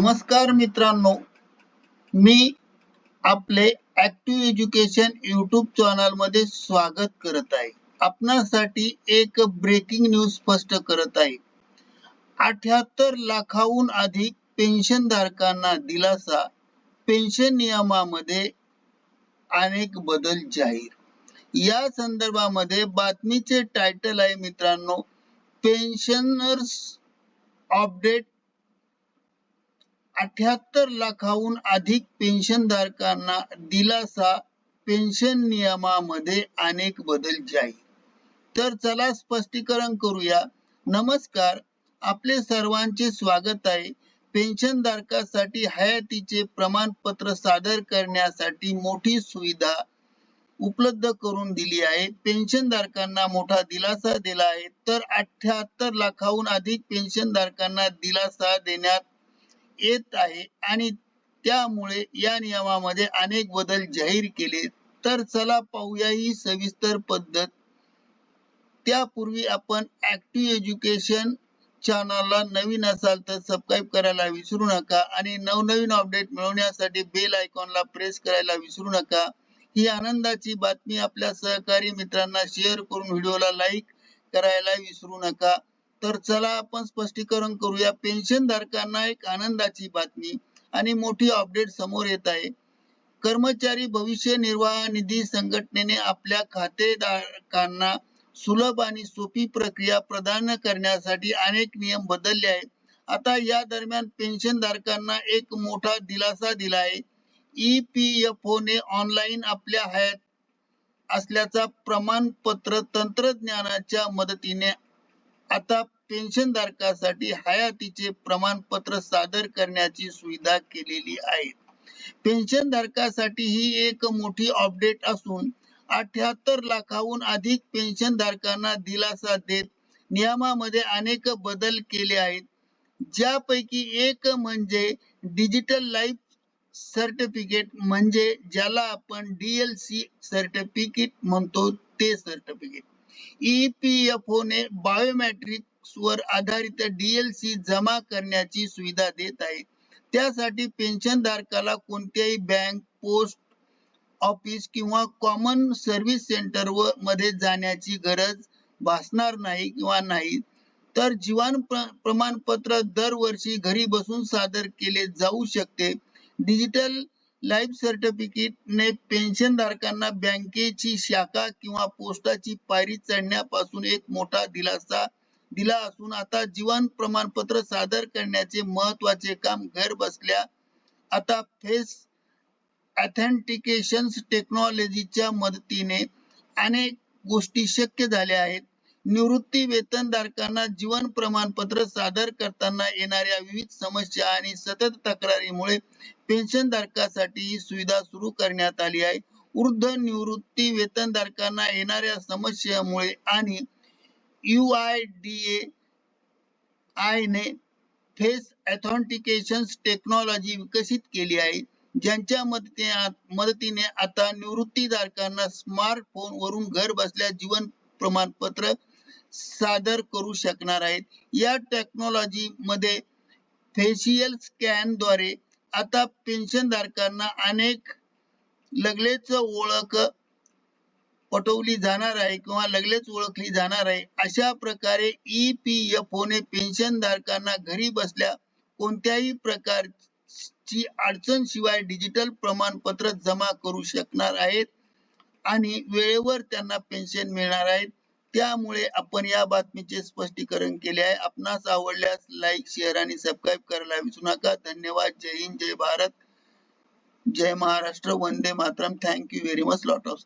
नमस्कार मित्रांनो. मी आपले ऍक्टिव्ह एज्युकेशन युट्यूब चॅनलमध्ये स्वागत करत आहे. आपणासाठी एक ब्रेकिंग न्यूज स्पष्ट करत आहे. अठ्याहत्तर लाखाहून अधिक पेन्शन धारकांना दिलासा पेन्शन नियमामध्ये अनेक बदल जाहीर. या संदर्भामध्ये बातमीचे टायटल आहे मित्रांनो पेन्शनर्स अपडेट अठ्याहत्तर लाखाहून अधिक पेन्शनधारकांना दिलासा पेन्शन नियमामध्ये अनेक बदल जाईल तर चला स्पष्टीकरण करूया. नमस्कार आपले सर्वांचे स्वागत आहे. पेन्शन धारकासाठी हयातीचे प्रमाणपत्र सादर करण्यासाठी मोठी सुविधा उपलब्ध करून दिली आहे. पेन्शन धारकांना मोठा दिलासा दिला आहे. तर अठ्याहत्तर लाखाहून अधिक पेन्शन धारकांना दिलासा देण्यात येत आहे आणि त्यामुळे या नियमामध्ये अनेक बदल जाहीर केले. तर चला पाहूया ही सविस्तर पद्धत. त्यापूर्वी आपण ऍक्टिव्ह एज्युकेशन चॅनलला नवीन असाल तर सबस्क्राईब करायला विसरू नका आणि नवनवीन अपडेट मिळवण्यासाठी बेल आयकॉनला प्रेस करायला विसरू नका. ही आनंदाची बातमी आपल्या सहकारी मित्रांना शेअर करून व्हिडिओला लाईक करायला विसरू नका. तर चला आपण स्पष्टीकरण करूया. पेन्शन धारकांना एक आनंदाची बातमी आणि मोठी अपडेट समोर येत आहे. कर्मचारी भविष्य निर्वाह निधी संघटनेने आपल्या खातेधारकांना सुलभ आणि सोपी प्रक्रिया प्रदान करण्यासाठी अनेक नियम बदलले आहेत. आता या दरम्यान पेन्शन धारकांना एक मोठा दिलासा दिला आहे. ई पी ईपीएफओ ने ऑनलाईन आपल्या हयात असल्याचा प्रमाणपत्र तंत्रज्ञानाच्या मदतीने आता पेन्शन धारकासाठी हयातीचे प्रमाणपत्र सादर करण्याची सुविधा केलेली आहे. पेन्शन धारकासाठी ही एक मोठी अपडेट असून अठ्याहत्तर लाखाहून अधिक पेन्शन धारकांना दिलासा देत नियमामध्ये अनेक बदल केले आहेत. ज्यापैकी एक म्हणजे डिजिटल लाईफ सर्टिफिकेट म्हणजे ज्याला आपण डीएलसी सर्टिफिकेट म्हणतो ते सर्टिफिकेट. ईपीएफओ ने बायोमेट्रिक्स वर आधारित डीएलसी जमा करण्याची सुविधा देत आहे. त्यासाठी पेन्शन धारकाला कोणत्याही बँक पोस्ट ऑफिस किंवा कॉमन सर्व्हिस सेंटर व मध्ये जाण्याची गरज भासणार नाही किंवा नाही तर जीवन प्रमाणपत्र दरवर्षी घरी बसून सादर केले जाऊ शकते. डिजिटल लाईफ सर्टिफिकेट ने पेन्शन धारकांना बँकेची शाखा किंवा पोस्टाची पायरी चढण्यापासून एक मोठा दिलासा दिला असून आता जीवन प्रमाणपत्र सादर करण्याचे महत्त्वाचे काम घर बसल्या आता फेस ऑथेंटिकेशन टेक्नॉलॉजीच्या मदतीने अनेक गोष्टी शक्य झाल्या आहेत. निवृत्ती वेतनधारकांना जीवन प्रमाणपत्र सादर करताना येणाऱ्या विविध समस्या आणि सतत तक्रारीमुळे पेन्शन धारकासाठी ही सुविधा सुरू करण्यात आली आहे. वृद्ध निवृत्ती वेतनधारकांना येणाऱ्या समस्येमुळे आणि U I D A I ने फेस ऑथेंटिकेशन टेक्नॉलॉजी विकसित केली आहे. ज्यांच्या मदतीने मदतीने आता निवृत्तीधारकांना स्मार्टफोन वरून घर बसल्या जीवन प्रमाणपत्र सादर करू शकणार आहेत. या टेक्नॉलॉजी मध्ये फेशियल स्कॅनद्वारे आता पेन्शन धारकांना अनेक लगलेच ओळख पटवली जाणार आहे किंवा लगेच ओळखली जाणार आहे. अशा प्रकारे ई पी एफ ने पेन्शन धारकांना घरी बसल्या कोणत्याही प्रकारची अडचण शिवाय डिजिटल प्रमाणपत्र जमा करू शकणार आहेत आणि वेळेवर त्यांना पेन्शन मिळणार आहेत. त्यामुळे आपण या बातमीचे स्पष्टीकरण केले आहे. आपणास आवडल्यास लाईक शेअर आणि सबस्क्राईब करायला विसरू नका. धन्यवाद. जय हिंद. जय भारत. जय Maharashtra. Vande Mataram. Thank you very much lot of